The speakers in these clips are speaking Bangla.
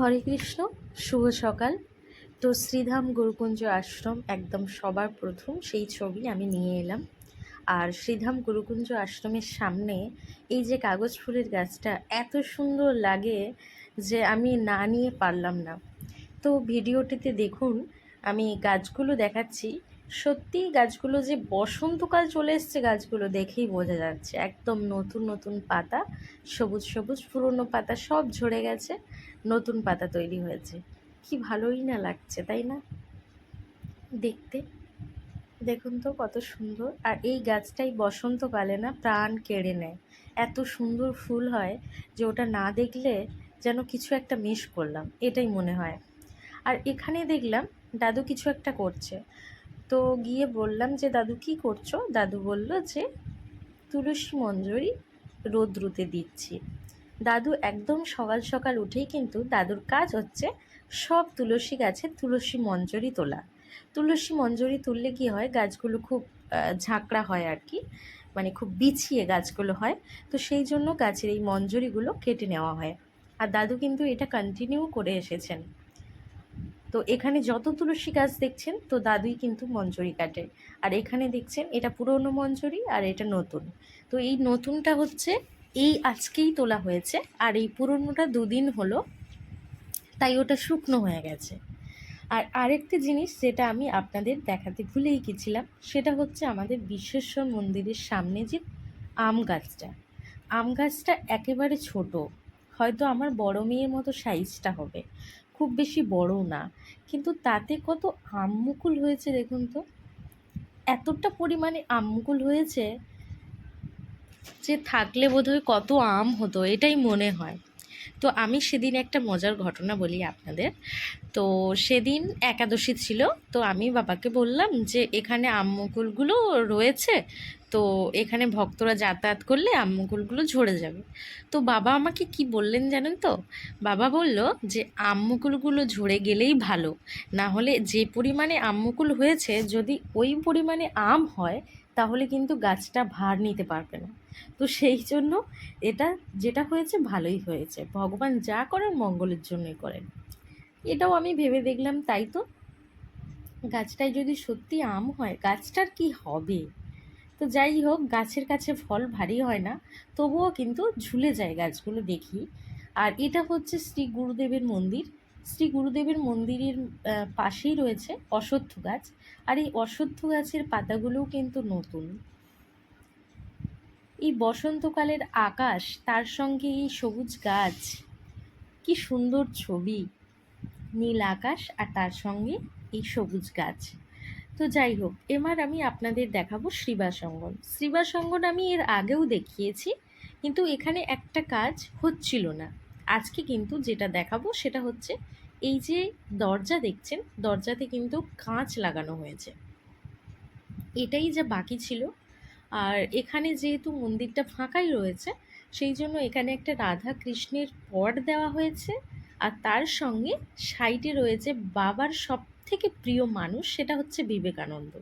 হরে কৃষ্ণ, শুভ সকাল। তো শ্রীধাম গুরুকুঞ্জ আশ্রম একদম সবার প্রথম, সেই ছবি আমি নিয়ে এলাম। আর শ্রীধাম গুরুকুঞ্জ আশ্রমের সামনে এই যে কাগজ ফুলের গাছটা, এত সুন্দর লাগে যে আমি না নিয়ে পারলাম না। তো ভিডিওটিতে দেখুন, আমি গাছগুলো দেখাচ্ছি। সত্যি গাছগুলো যে বসন্তকাল চলে এসছে গাছগুলো দেখেই বোঝা যাচ্ছে। একদম নতুন নতুন পাতা, সবুজ সবুজ, পুরনো পাতা সব ঝরে গেছে। নতুন পাতা তৈরি হয়েছে। কি ভালোই না লাগছে, তাই না? দেখতে। দেখুন তো কত সুন্দর। আর এই গাছটাই বসন্তকালে না প্রাণ কেড়ে নেয়। এত সুন্দর ফুল হয় যে ওটা না দেখলে যেন কিছু একটা মিস করলাম, এটাই মনে হয়। আর এখানে দেখলাম দাদু কিছু একটা করছে। তো গিয়ে বললাম যে, দাদু, কি করছ? দাদু বলল যে, তুলসী মঞ্জুরি রোদ্রুতে দিচ্ছি। দাদু একদম সকাল সকাল উঠেই কিন্তু দাদুর কাজ হচ্ছে সব তুলসী গাছে তুলসী মঞ্জরি তোলা। তুলসী মঞ্জরি তুললে কি হয়, গাছগুলো খুব ঝাঁকড়া হয় আর কি মানে খুব বিছিয়ে গাছগুলো হয়। তো সেই জন্য গাছের এই মঞ্জরিগুলো কেটে নেওয়া হয়। আর দাদু কিন্তু এটা কন্টিনিউ করে এসেছেন। তো এখানে যত তুলসী গাছ দেখছেন, তো দাদুই কিন্তু মঞ্জরি কাটে। আর এখানে দেখছেন এটা পুরনো মঞ্জরি আর এটা নতুন। তো এই নতুনটা হচ্ছে এই আজকেই তোলা হয়েছে, আর এই পুরনোটা দুদিন হলো, তাই ওটা শুকনো হয়ে গেছে। আর আরেকটি জিনিস যেটা আমি আপনাদের দেখাতে ভুলেই গেছিলাম, সেটা হচ্ছে আমাদের বিশ্বেশ্বর মন্দিরের সামনে যে আম গাছটা। আম গাছটা একেবারে ছোট, হয়তো আমার বড় মেয়ের মতো সাইজটা হবে, খুব বেশি বড় না, কিন্তু তাতে কত আম মুকুল হয়েছে দেখুন তো। এতটা পরিমাণে আম মুকুল হয়েছে যে থাকলে বোধহয় কত আম হতো, এটাই মনে হয়। তো আমি সেদিন একটা মজার ঘটনা বলি আপনাদের। তো সেদিন একাদশী ছিল, তো আমি বাবাকে বললাম যে, এখানে আম মুকুলগুলো রয়েছে, তো এখানে ভক্তরা যাতায়াত করলে আম মুকুলগুলো ঝরে যাবে। তো বাবা আমাকে কি বললেন জানেন তো? বাবা বলল যে, আম মুকুলগুলো ঝরে গেলেই ভালো। না হলে যে পরিমাণে আম মুকুল হয়েছে, যদি ওই পরিমাণে আম হয়, তাহলে কিন্তু গাছটা ভার নিতে পারবে না। তো সেই জন্য এটা যেটা হয়েছে ভালোই হয়েছে। ভগবান যা করেন মঙ্গলের জন্যই করেন। এটাও আমি ভেবে দেখলাম, তাই তো? গাছটায় যদি সত্যি আম হয়, গাছটার কি হবে? তো যাই হোক, গাছের কাছে ফল ভারী হয় না, তবুও কিন্তু ঝুলে যায় গাছগুলো দেখি। আর এটা হচ্ছে শ্রী গুরুদেবের মন্দির। শ্রী গুরুদেবের মন্দিরের পাশেই রয়েছে অশ্বত্থ গাছ। আর এই অশ্বত্থ গাছের পাতাগুলোও কিন্তু নতুন। এই বসন্তকালের আকাশ, তার সঙ্গে এই সবুজ গাছ। কি সুন্দর ছবি। নীল আকাশ আর তার সঙ্গে এই সবুজ গাছ। তো যাই হোক, এবার আমি আপনাদের দেখাবো শ্রীবাসঙ্গন। শ্রীবাসঙ্গন আমি এর আগেও দেখিয়েছি, কিন্তু এখানে একটা কাজ হচ্ছিল না। আজকে কিন্তু যেটা দেখাবো সেটা হচ্ছে, এই যে দরজা দেখছেন, দরজাতে কিন্তু কাঁচ লাগানো হয়েছে। এটাই যা বাকি ছিল। আর এখানে যেহেতু মন্দিরটা ফাঁকাই রয়েছে, সেই জন্য এখানে একটা রাধা কৃষ্ণের পট দেওয়া হয়েছে। আর তার সঙ্গে সাইডে রয়েছে বাবার সব থেকে প্রিয় মানুষ, সেটা হচ্ছে বিবেকানন্দ।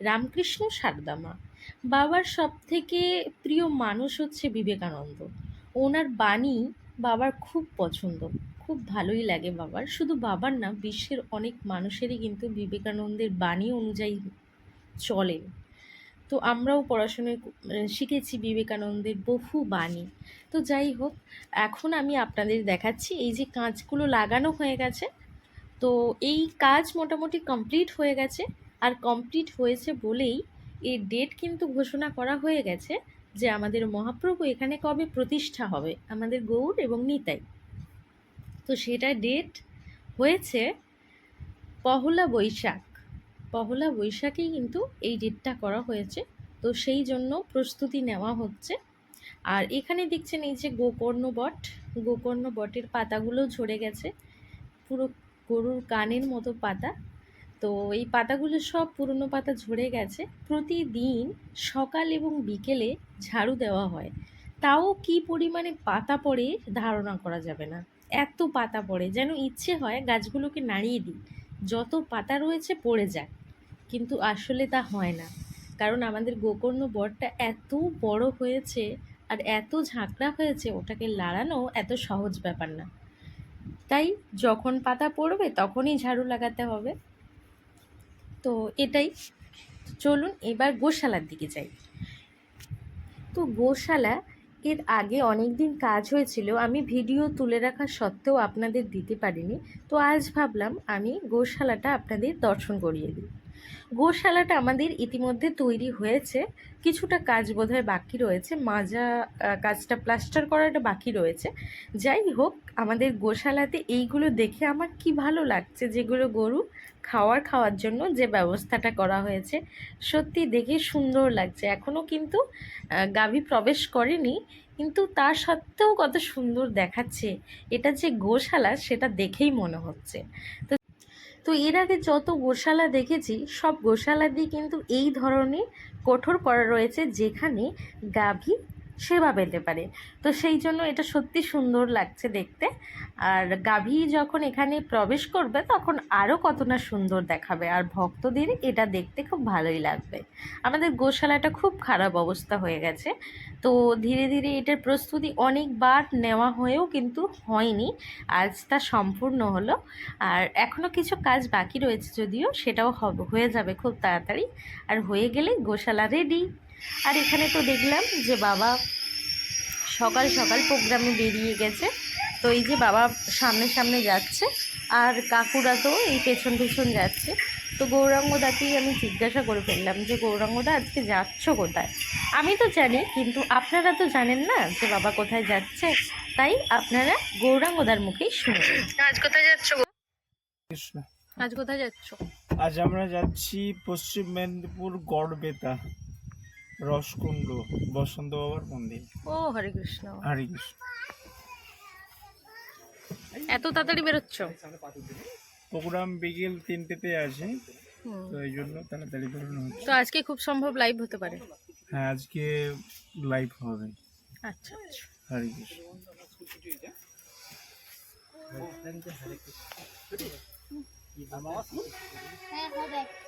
রামকৃষ্ণ সারদামা। বাবার সব থেকে প্রিয় মানুষ হচ্ছে বিবেকানন্দ। ওনার বাণী বাবার খুব পছন্দ। খুব ভালোই লাগে বাবার। শুধু বাবার না, বিশ্বের অনেক মানুষেরই কিন্তু বিবেকানন্দের বাণী অনুযায়ী চলেন তো আমরাও পড়াশোনায় শিখেছি বিবেকানন্দের বহু বাণী। তো যাই হোক, এখন আমি আপনাদের দেখাচ্ছি এই যে কাঁচগুলো লাগানো হয়ে গেছে। তো এই কাজ মোটামুটি কমপ্লিট হয়ে গেছে। আর কমপ্লিট হয়েছে বলেই এর ডেট কিন্তু ঘোষণা করা হয়ে গেছে যে আমাদের মহাপ্রভু এখানে কবে প্রতিষ্ঠা হবে, আমাদের গৌর এবং নিতাই। তো সেটা ডেট হয়েছে পহলা বৈশাখ। পহলা বৈশাখেই কিন্তু এই ডেটটা করা হয়েছে। তো সেই জন্য প্রস্তুতি নেওয়া হচ্ছে। আর এখানে দেখছেন এই যে গোকর্ণ বট। গোকর্ণ বটের পাতাগুলো ঝরে গেছে। পুরো গরুর কানের মতো পাতা। তো এই পাতাগুলো সব পুরনো পাতা ঝরে গেছে। প্রতিদিন সকাল এবং বিকেলে ঝাড়ু দেওয়া হয়। তাও কি পরিমাণে পাতা পড়ে ধারণা করা যাবে না। এত পাতা পড়ে। যেন ইচ্ছে হয় গাছগুলোকে নাড়িয়ে দিই। যত পাতা রয়েছে পড়ে যায় কিন্তু আসলে তা হয় না। কারণ আমাদের গোকর্ণ বটটা এত বড় হয়েছে আর এত ঝাঁকড়া হয়েছে, ওটাকে লাড়ানো এত সহজ ব্যাপার না। তাই যখন পাতা পড়বে তখনই ঝাড়ু লাগাতে হবে। তো এটাই। চলুন এবার গোশালার দিকে যাই। তো গোশালা এর আগে অনেক দিন কাজ হয়েছিল, আমি ভিডিও তুলে রাখা সত্ত্বেও আপনাদের দিতে পারিনি। তো আজ ভাবলাম আমি গোশালাটা আপনাদের দর্শন করিয়ে দিই। গোশালাটা আমাদের ইতিমধ্যে তৈরি হয়েছে। কিছুটা কাজ বোধহয় বাকি রয়েছে। মাজা কাজটা প্লাস্টার করাটা বাকি রয়েছে। যাই হোক, আমাদের গোশালাতে এইগুলো দেখে আমার কি ভালো লাগছে যেগুলো গরু খাওয়ার খাওয়ার জন্য যে ব্যবস্থাটা করা হয়েছে। সত্যি দেখে সুন্দর লাগছে। এখনও কিন্তু গাভী প্রবেশ করেনি, কিন্তু তা সত্ত্বেও কত সুন্দর দেখাচ্ছে। এটা যে গোশালা, সেটা দেখেই মনে হচ্ছে। তো তো এর আগে যত গোশালা দেখেছি, সব গোশালাতেই কিন্তু এই ধরনের কঠোর করা রয়েছে যেখানে গাভী সেবা পেতে পারে। তো সেই জন্য এটা সত্যি সুন্দর লাগছে দেখতে। আর গাভী যখন এখানে প্রবেশ করবে, তখন আরও কত না সুন্দর দেখাবে। আর ভক্তদের এটা দেখতে খুব ভালোই লাগবে। আমাদের গোশালাটা খুব খারাপ অবস্থা হয়ে গেছে। তো ধীরে ধীরে এটার প্রস্তুতি অনেকবার নেওয়া হয়েও কিন্তু হয়নি। আজ তা সম্পূর্ণ হলো। আর এখনও কিছু কাজ বাকি রয়েছে যদিও, সেটাও হয়ে যাবে খুব তাড়াতাড়ি। আর হয়ে গেলে গোশালা রেডি আর এখানে তো দেখলাম যে বাবা সকাল সকাল প্রোগ্রামে বেরিয়ে গেছে। তো এই যে বাবা সামনে সামনে যাচ্ছে আর কাকুরা তো এই পেছন পেছন যাচ্ছে। তো গৌরাঙ্গদাকেই আমি জিজ্ঞাসা করে ফেললাম যে গৌরাঙ্গদা আজকে যাচ্ছ কোথায়? আমি তো জানি কিন্তু আপনারা তো জানেন না যে বাবা কোথায় যাচ্ছে। তাই আপনারা গৌরাঙ্গদার মুখেই শুনবেন আজ কোথায় যাচ্ছ আজ কোথায় যাচ্ছ? আজ আমরা যাচ্ছি পশ্চিম মেদিনীপুর গড়বেতা। রসকুণ্ড বসন্ত বাবার মন্দির। ও হরে কৃষ্ণ। হরে কৃষ্ণ। এত তাড়াতাড়ি বেরোচ্ছ? প্রোগ্রাম বিকেল তিনটেতে আছে। তো এই জন্য তাড়াতাড়ি বেরোনো হচ্ছে। তো আজকে খুব সম্ভব লাইভ হতে পারে? হ্যাঁ আজকে লাইভ হবে। আচ্ছা আচ্ছা। হরে কৃষ্ণ। হ্যাঁ হবে পরীক্ষা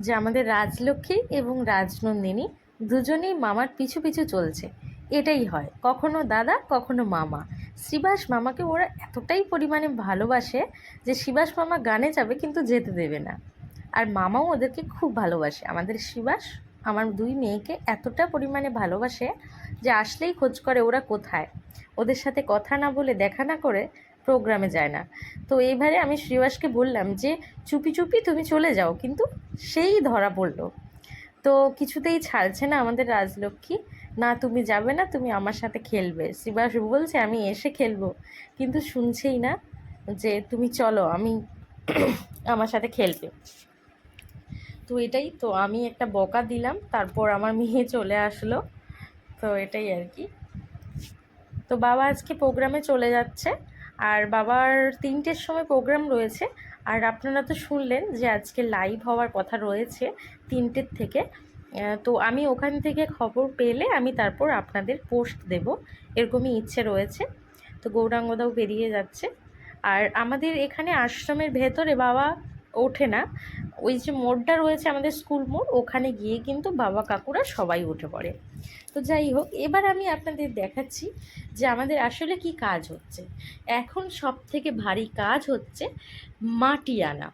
যে আমাদের রাজলক্ষ্মী এবং রাজনন্দিনী দুজনেই মামার পিছু পিছু চলছে। এটাই হয়। কখনো দাদা, কখনো মামা। শ্রীবাস মামাকে ওরা এতটাই পরিমাণে ভালোবাসে যে শিবাস মামা গানে যাবে কিন্তু যেতে দেবে না। আর মামাও ওদেরকে খুব ভালোবাসে। আমাদের শিবাস, আমার দুই মেয়েকে এতটা পরিমাণে ভালোবাসে যে আসলেই খোঁজ করে ওরা কোথায়। ওদের সাথে কথা না বলে, দেখা না করে প্রোগ্রামে যায় না। তো এইবারে আমি শ্রীবাসকে বললাম যে, চুপি চুপি তুমি চলে যাও। কিন্তু সেই ধরা পড়ল। তো কিছুতেই ছাড়ছে না আমাদের রাজলক্ষ্মী। না, তুমি যাবে না, তুমি আমার সাথে খেলবে। শ্রীবাস বলছে, আমি এসে খেলব। কিন্তু শুনছেই না যে, তুমি চলো, আমি আমার সাথে খেলবে। তো এটাই, তো আমি একটা বকা দিলাম, তারপর আমার মেয়ে চলে আসলো। তো এটাই আর কি। তো বাবা আজকে প্রোগ্রামে চলে যাচ্ছে। আর বাবার তিনটের সময় প্রোগ্রাম রয়েছে। আর আপনারা তো শুনলেন যে আজকে লাইভ হওয়ার কথা রয়েছে তিনটের থেকে। তো আমি ওখান থেকে খবর পেলে আমি তারপর আপনাদের পোস্ট দেব। এরকমই ইচ্ছে রয়েছে। তো গৌরাঙ্গদাও বেরিয়ে যাচ্ছে। আর আমাদের এখানে আশ্রমের ভেতরে বাবা ওঠে না। ওই যে মোড়টা রয়েছে আমাদের স্কুল মোড়, ওখানে গিয়ে কিন্তু বাবা কাকুরা সবাই উঠে পড়ে। তো যাই হোক, এবার আমি আপনাদের দেখাচ্ছি যে আমাদের আসলে কি কাজ হচ্ছে। এখন সব থেকে ভারী কাজ হচ্ছে মাটি আনা।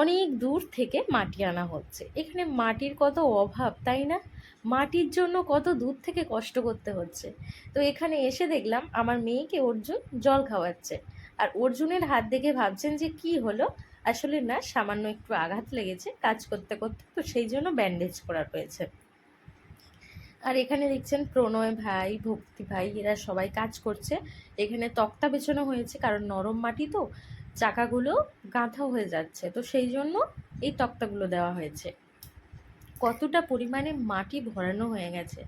অনেক দূর থেকে মাটি আনা হচ্ছে। এখানে মাটির কত অভাব, তাই না? মাটির জন্য কত দূর থেকে কষ্ট করতে হচ্ছে। তো এখানে এসে দেখলাম আমার মেয়েকে অর্জুন জল খাওয়াচ্ছে। আর অর্জুনের হাত দেখে ভাবছেন যে কি হলো? আসলে না, সামান্য একটু আঘাত লেগেছে কাজ করতে করতে, তো সেই জন্য ব্যান্ডেজ করা রয়েছে। আর এখানে দেখছেন প্রণয় ভাই, ভক্তি ভাই, এরা সবাই কাজ করছে। এখানে তক্তা বেছানো হয়েছে, কারণ নরম মাটি তো, চাকাগুলো গাঁথা হয়ে যাচ্ছে। তো সেই জন্য এই তক্তাগুলো দেওয়া হয়েছে। কতটা পরিমাণে মাটি ভরানো হয়ে গেছে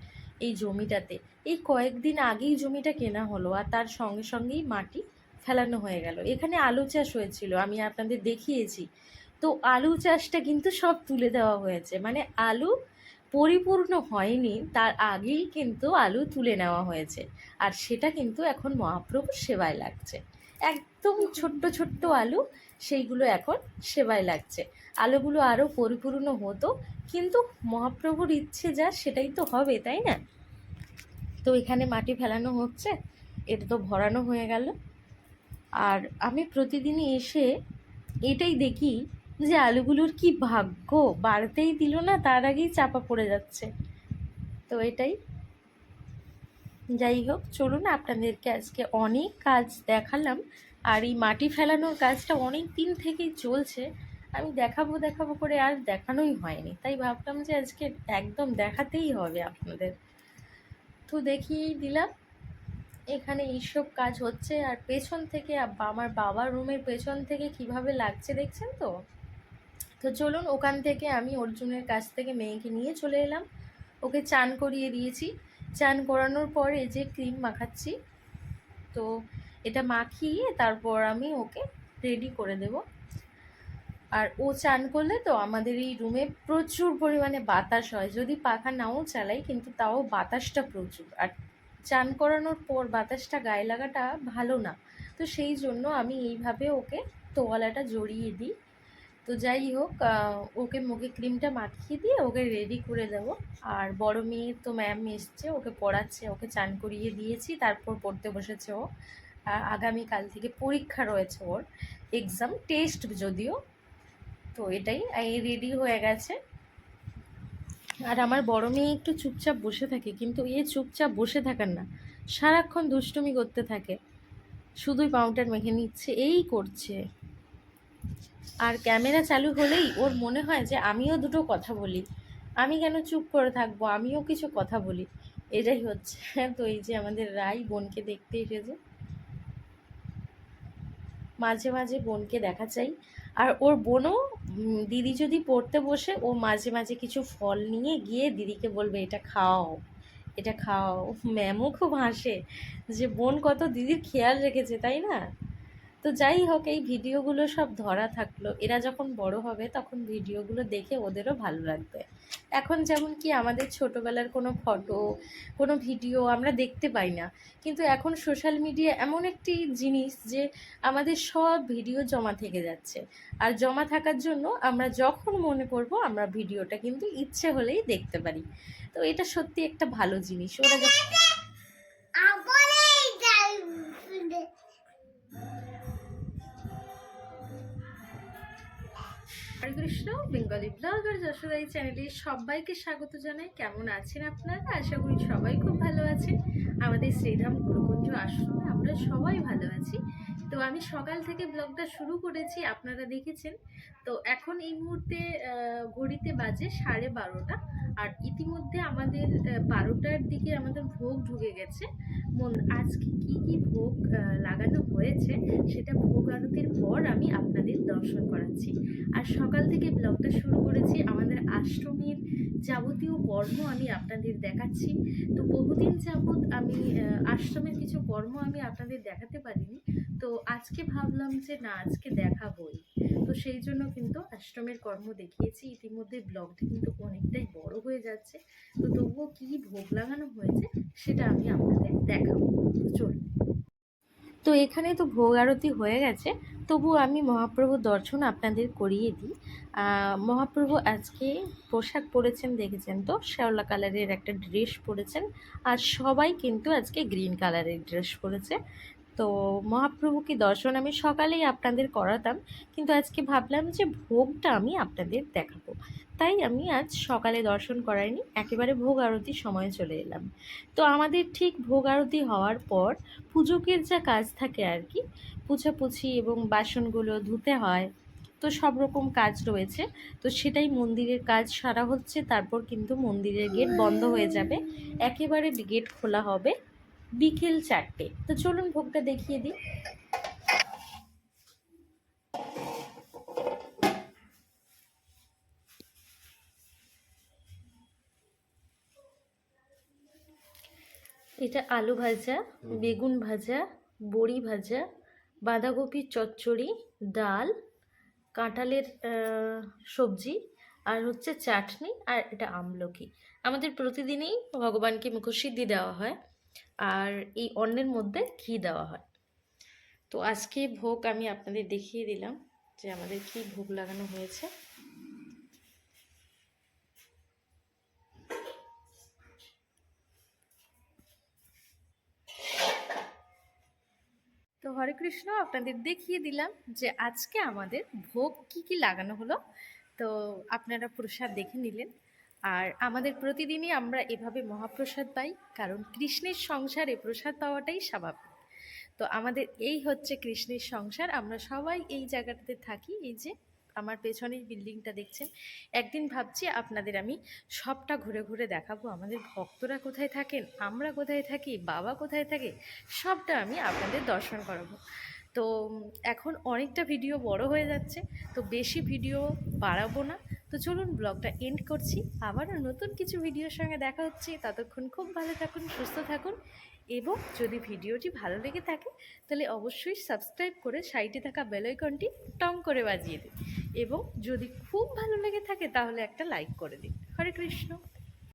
এই জমিটাতে। এই কয়েকদিন আগেই জমিটা কেনা হলো, আর তার সঙ্গে সঙ্গেই মাটি ফেলানো হয়ে গেল। এখানে আলু চাষ হয়েছিল, আমি আপনাদের দেখিয়েছি। তো আলু চাষটা কিন্তু সব তুলে দেওয়া হয়েছে। মানে আলু পরিপূর্ণ হয়নি, তার আগেই কিন্তু আলু তুলে নেওয়া হয়েছে। আর সেটা কিন্তু এখন মহাপ্রভুর সেবায় লাগছে। একদম ছোট্ট ছোট্ট আলু, সেইগুলো এখন সেবায় লাগছে। আলুগুলো আরও পরিপূর্ণ হতো, কিন্তু মহাপ্রভুর ইচ্ছে যা, সেটাই তো হবে, তাই না? তো এখানে মাটি ফেলানো হচ্ছে, এটা তো ভরানো হয়ে গেল। আর আমি প্রতিদিনই এসে এটাই দেখি যে আলুগুলোর কি ভাগ্য, বাড়তেই দিল না, তার আগেই চাপা পড়ে যাচ্ছে। তো এটাই। যাই হোক চলুন আপনাদেরকে আজকে অনেক কাজ দেখালাম, আর এই মাটি ফেলানোর কাজটা অনেক দিন থেকেই চলছে। আমি দেখাবো দেখাবো করে আর দেখানোই হয়নি। তাই ভাবলাম যে আজকে একদম দেখাতেই হবে আপনাদের। তো দেখিয়েই দিলাম। এখানে এইসব কাজ হচ্ছে আর পেছন থেকে আমার বাবার রুমের পেছন থেকে কীভাবে লাগছে দেখছেন তো? তো চলুন ওখান থেকে আমি অর্জুনের কাছ থেকে মেয়েকে নিয়ে চলে এলাম। ওকে চান করিয়ে দিয়েছি। চান করানোর পরে যে ক্রিম মাখাচ্ছি, তো এটা মাখিয়ে তারপর আমি ওকে রেডি করে দেব। আর ও চান করলে তো আমাদের এই রুমে প্রচুর পরিমাণে বাতাস হয়। যদি পাখা নাও চালাই কিন্তু তাও বাতাসটা প্রচুর। আর চান করানোর পর বাতাসটা গায়ে লাগাটা ভালো না। তো সেই জন্য আমি এইভাবে ওকে তোয়ালাটা জড়িয়ে দিই। তো যাই হোক ওকে মুখে ক্রিমটা মাখিয়ে দিয়ে ওকে রেডি করে দেব। আর বড় মেয়ে তো ম্যাম এসছে, ওকে পড়াচ্ছে, ওকে চান করিয়ে দিয়েছি, তারপর পড়তে বসেছে ও। আর আগামীকাল থেকে পরীক্ষা রয়েছে ওর এক্সাম টেস্ট যদিও। তো এটাই, এই রেডি হয়ে গেছে। আর আমার বড় মেয়ে একটু চুপচাপ বসে থাকে, কিন্তু এ চুপচাপ বসে থাকার না। সারাক্ষণ দুষ্টুমি করতে থাকে। শুধুই পাউডার মেখে নিচ্ছে, এই করছে। আর ক্যামেরা চালু হলেই ওর মনে হয় যে আমিও দুটো কথা বলি। আমি কেন চুপ করে থাকব? আমিও কিছু কথা বলি। এটাই হচ্ছে। তো এই যে আমাদের রাই বোনকে দেখতে এসেছে। মাঝে মাঝে বোনকে দেখা চাই। আর ওর বোনও দিদি যদি পড়তে বসে, ও মাঝে মাঝে কিছু ফল নিয়ে গিয়ে দিদিকে বলবে, এটা খাও এটা খাও। ম্যামও খুব হাসে যে, বোন কত দিদির খেয়াল রেখেছে, তাই না? তো যাই হোক, এই ভিডিওগুলো সব ধরা থাকল। এরা যখন বড় হবে, তখন ভিডিওগুলো দেখে ওদেরও ভালো লাগবে। এখন যেমন কি আমাদের ছোটোবেলার কোনো ফটো, কোনো ভিডিও আমরা দেখতে পাই না। কিন্তু এখন সোশ্যাল মিডিয়া এমন একটি জিনিস যে আমাদের সব ভিডিও জমা থেকে যাচ্ছে। আর জমা থাকার জন্য আমরা যখন মনে করব, আমরা ভিডিওটা কিন্তু ইচ্ছে হলেই দেখতে পারি। তো এটা সত্যি একটা ভালো জিনিস। ওরা যখন হরে কৃষ্ণ বেঙ্গলি ব্লগার যশোদাই চ্যানেলে সবাইকে স্বাগত জানাই। কেমন আছেন আপনারা? আশা করি সবাই খুব ভালো আছেন। আমাদের শ্রীধাম গুরুকুঞ্জ আশ্রমে আমরা সবাই ভালো আছি। তো আমি সকাল থেকে ব্লগটা শুরু করেছি, আপনারা দেখেছেন। তো এখন এই মুহূর্তে ঘড়িতে বাজে সাড়ে বারোটা। আর ইতিমধ্যে আমাদের বারোটার দিকে আমাদের ভোগ ঢুকে গেছে। মন, আজকে কি কি ভোগ লাগানো হয়েছে সেটা ভোগ আরতির পর আমি আপনাদের দর্শন করাচ্ছি। আর সকাল থেকে ব্লগটা শুরু করেছি আমাদের আশ্রমের যাবতীয় কর্ম আমি আপনাদের দেখাচ্ছি। তো বহুদিন যাবৎ আমি আশ্রমের কিছু কর্ম আমি আপনাদের দেখাতে পারিনি। তো আজকে ভাবলাম যে না, আজকে দেখাবই। তো সেই জন্য কিন্তু আশ্রমের কর্ম দেখিয়েছি। ইতিমধ্যে ব্লগটি কিন্তু অনেকটাই বড় হয়ে যাচ্ছে। তো তবুও কী ভোগ লাগানো হয়েছে, সেটা আমি আপনাদের দেখাবো। চলুন। তো এখানে তো ভোগ আরতি হয়ে গেছে। তবু আমি মহাপ্রভুর দর্শন আপনাদের করিয়ে দিই। মহাপ্রভু আজকে পোশাক পরেছেন দেখেছেন তো? শ্যাওলা কালারের একটা ড্রেস পরেছেন। আর সবাই কিন্তু আজকে গ্রিন কালারের ড্রেস পরেছে। তো মহাপ্রভুকে দর্শন আমি সকালেই আপনাদের করাতাম। কিন্তু আজকে ভাবলাম যে ভোগটা আমি আপনাদের দেখাবো। তাই আমি আজ সকালে দর্শন করাইনি, একেবারে ভোগ আরতির সময় চলে এলাম। তো আমাদের ঠিক ভোগ আরতি হওয়ার পর পুজোকের যা কাজ থাকে আর কি, পুছাপুছি এবং বাসনগুলো ধুতে হয়, তো সব রকম কাজ রয়েছে। তো সেটাই মন্দিরের কাজ সারা হচ্ছে, তারপর কিন্তু মন্দিরের গেট বন্ধ হয়ে যাবে, একেবারে গেট খোলা হবে বিকেল চারটে। তো চলুন ভোগটা দেখিয়ে দিই। এটা আলু ভাজা বেগুন ভাজা বড়ি ভাজা বাঁধাকপির চচ্চড়ি ডাল কাঁঠালের সবজি আর হচ্ছে চাটনি আর এটা আমলকি। আমাদের প্রতিদিনই ভগবানকে মুখোশিদ্ধি দেওয়া হয় আর এই অন্নের মধ্যে ঘি দেওয়া হয়। তো আজকে ভোগ আমি আপনাদের দেখিয়ে দিলাম যে আমাদের কি ভোগ লাগানো হয়েছে। তো হরে কৃষ্ণ, আপনাদের দেখিয়ে দিলাম যে আজকে আমাদের ভোগ কি কি লাগানো হলো। তো আপনারা প্রসাদ দেখে নিলেন। আর আমাদের প্রতিদিনই আমরা এভাবে মহাপ্রসাদ পাই, কারণ কৃষ্ণের সংসারে প্রসাদ পাওয়াটাই স্বাভাবিক। তো আমাদের এই হচ্ছে কৃষ্ণের সংসার। আমরা সবাই এই জায়গাটাতে থাকি, এই যে আমার পেছনের বিল্ডিংটা দেখছেন? একদিন ভাবছি আপনাদের আমি সবটা ঘুরে ঘুরে দেখাবো। আমাদের ভক্তরা কোথায় থাকেন? আমরা কোথায় থাকি? বাবা কোথায় থাকে? সবটা আমি আপনাদের দর্শন করাবো। তো, এখন অনেকটা ভিডিও বড় হয়ে যাচ্ছে। তো বেশি ভিডিও বাড়াবো না। তো চলুন ব্লগটা এন্ড করছি। আবারও নতুন কিছু ভিডিওর সঙ্গে দেখা হচ্ছে। ততক্ষণ খুব ভালো থাকুন, সুস্থ থাকুন এবং যদি ভিডিওটি ভালো লেগে থাকে, তাহলে অবশ্যই সাবস্ক্রাইব করে সাইটে থাকা বেলাইকনটি টং করে বাজিয়ে দিন। এবং যদি খুব ভালো লেগে থাকে, তাহলে একটা লাইক করে দিন। হরে কৃষ্ণ।